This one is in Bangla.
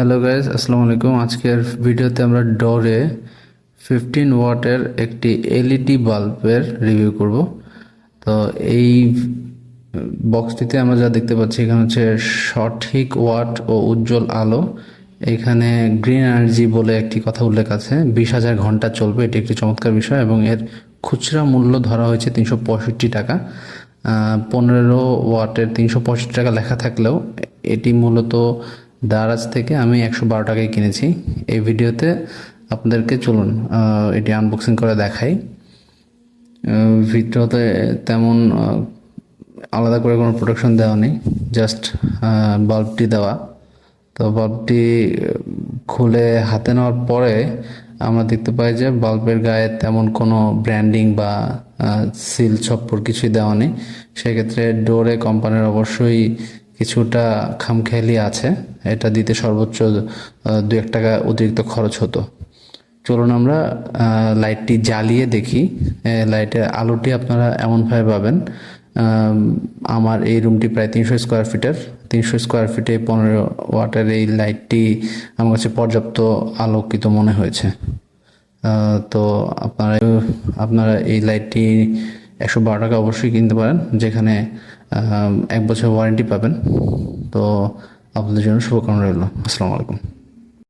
হ্যালো গাইজ আসসালামু আলাইকুম আজকের ভিডিওতে আমরা ডোরে ফিফটিন ওয়াটের একটি এলইডি বাল্বের রিভিউ করব। তো এই বক্সটিতে আমরা যা দেখতে পাচ্ছি, এখানে হচ্ছে সঠিক ওয়াট ও উজ্জ্বল আলো। এখানে গ্রিন এনার্জি বলে একটি কথা উল্লেখ আছে। বিশ হাজার ঘণ্টা চলবে, এটি একটি চমৎকার বিষয় এবং এর খুচরা মূল্য ধরা হয়েছে তিনশো পঁয়ষট্টি টাকা। পনেরো ওয়াটের তিনশো পঁয়ষট্টি টাকা লেখা থাকলেও এটি মূলত দারাজ থেকে আমি একশো বারো টাকায় কিনেছি। এই ভিডিওতে আপনাদেরকে চলুন এটি আনবক্সিং করে দেখাই। ভিডিওতে তেমন আলাদা করে কোনো প্রোটেকশন দেওয়া নেই জাস্ট বাল্বটি দেওয়া। তো বাল্বটি খুলে হাতে নেওয়ার পরে আমরা দেখতে পাই যে বাল্বের গায়ে তেমন কোনো ব্র্যান্ডিং বা সিল ছপ্পর কিছুই দেওয়া নেই। সেক্ষেত্রে ডোরে কোম্পানির অবশ্যই কিছুটা খামখেয়ালি আছে। এটা দিতে সর্বোচ্চ দু এক টাকা অতিরিক্ত খরচ হতো। চলুন আমরা লাইটটি জ্বালিয়ে দেখি। লাইটের আলোটি আপনারা এমনভাবে পাবেন। আমার এই রুমটি প্রায় তিনশো স্কোয়ার ফিটের। তিনশো স্কোয়ার ফিটে পনেরো ওয়াটের এই লাইটটি আমার কাছে পর্যাপ্ত আলোকিত মনে হয়েছে। তো আপনারা আপনারা এই লাইটটি একশো বারো টাকা অবশ্যই কিনতে পারেন, যেখানে এক বছর ওয়ারেন্টি পাবেন। তো আপনাদের জন্য শুভকামনা রইল। আসসালামু আলাইকুম।